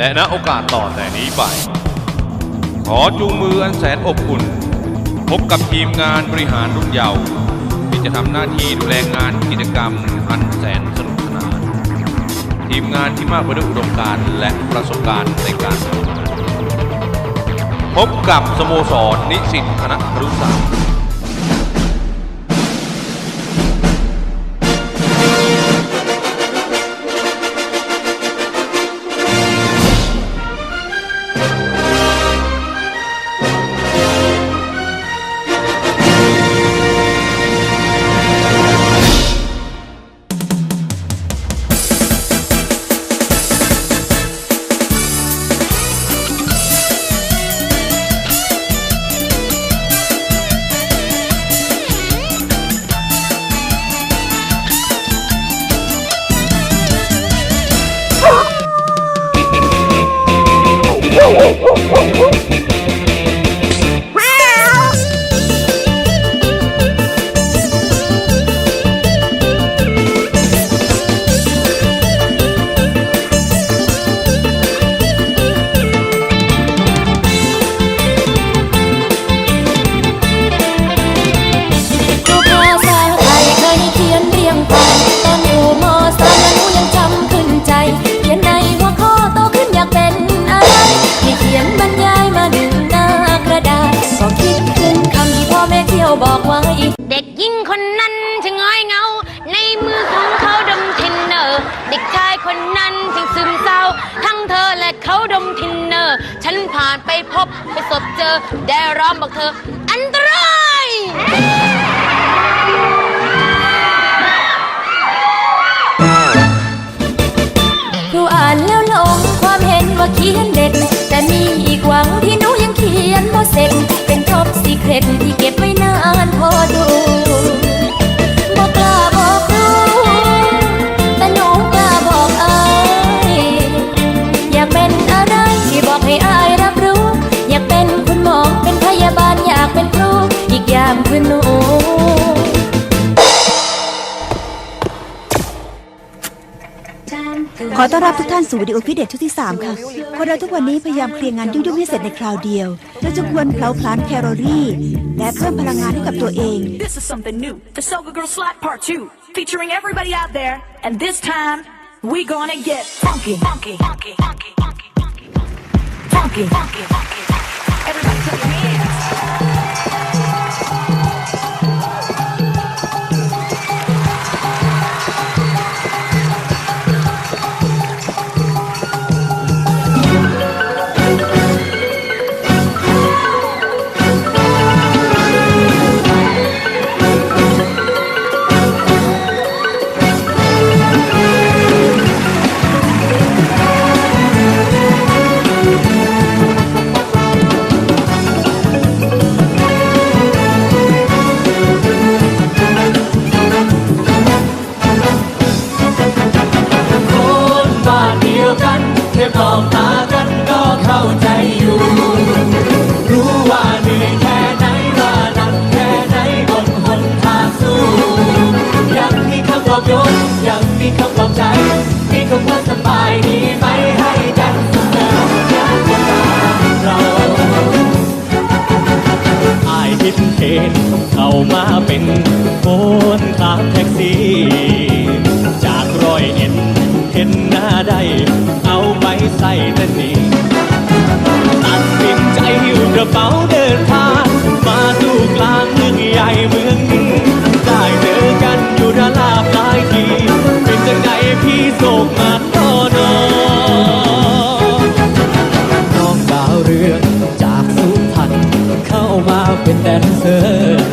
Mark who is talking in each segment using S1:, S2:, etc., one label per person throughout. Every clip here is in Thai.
S1: และณโอกาสต่อแต่นี้ไป ขอจูงมืออันแสนอบอุ่น พบกับทีมงานบริหารรุ่นเยาว์ที่จะทำหน้าที่ดูแลงานกิจกรรมอันแสนสนุกสนาน ทีมงานที่มากไปด้วยอุดมการณ์และประสบการณ์ในการสอนพบกับสโมสรนิสิตคณะครุศาสตร์
S2: ฉันผ่านไปพบไปสบเจอ ได้ร้องบอกเธอ อันตราย
S3: ครูอ่านแล้วลงความเห็นว่าเขียนเด็ด แต่มีอีกหวังที่ อต้อนรับ
S4: ทุกท่านสู่วิดีโอฟิเดตชุดที่ 3 ค่ะ คนเราทุกวันนี้พยายามเคลียร์งานยุ่งๆให้เสร็จในคราวเดียวเราจะควรเผาผลาญแคลอรี่ และเพิ่มพลังงานให้กับตัวเอง
S5: This is something new. The Soga Girl Slap Part 2, featuring everybody out there. And this time, we gonna get funky. Funky, funky, funky, funky, funky, funky, funky,
S6: อบโยนยังมีคำปลอบใจ มีคำว่าสบายดีไหมให้กันเสมออย่าทำตามเราอายทิดเทนเข้ามาเป็นคนขับแท็กซี่ จากรอยเอ็ดเห็นหน้าได้เอาไปใส่แต่นี่ตัดสินใจหิ้วกระเป๋าเดินทาง จังไดพี่โศกมาตอนอน้องดาวเรืองจากสุพรรณเข้ามาเป็นแดนเซอร์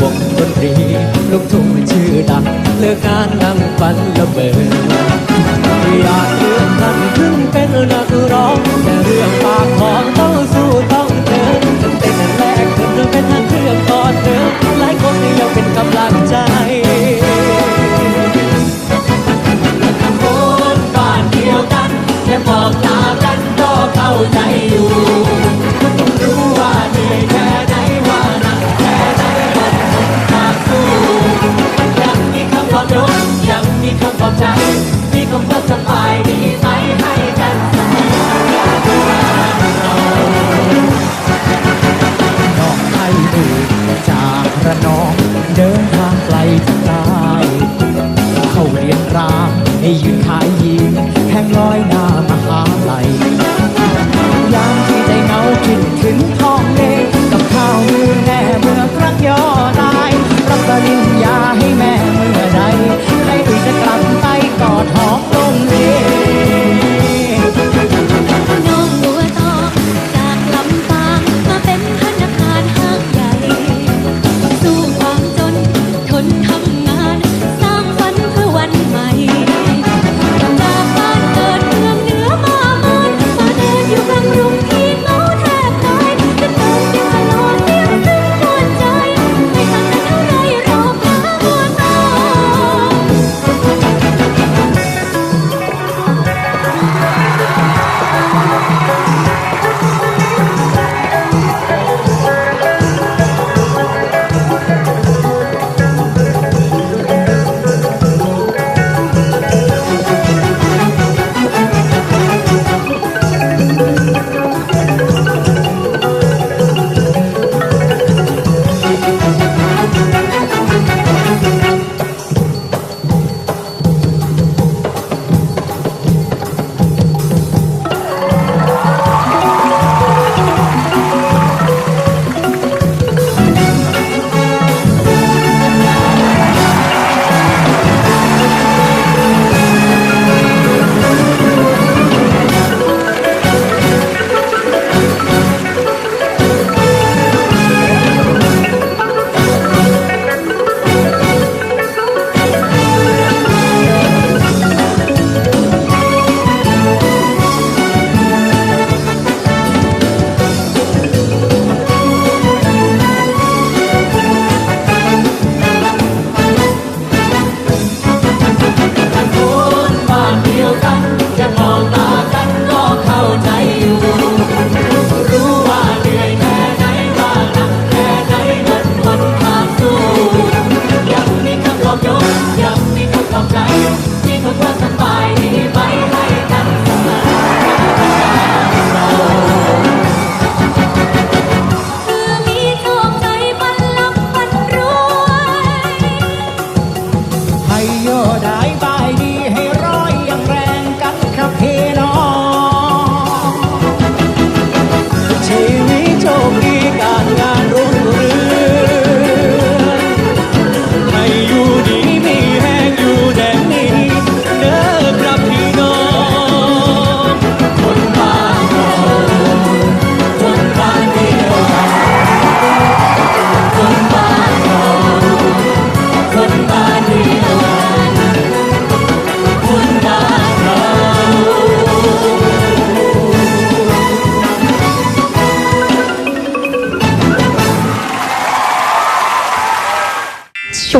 S6: วงดนตรีลูกทุ่งชื่อดังเลิกงานนั่งฟันระเบิดอยากเลือนขั้นขึ้นเป็นนักร้องแต่เรื่องปากของต้องสู้ต้องเดินเต้นแรกขึ้นเป็นทางเครื่องก่อนเดินหลายคนยังเป็นกำลังใจ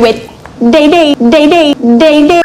S7: ชีวิต day day day day day day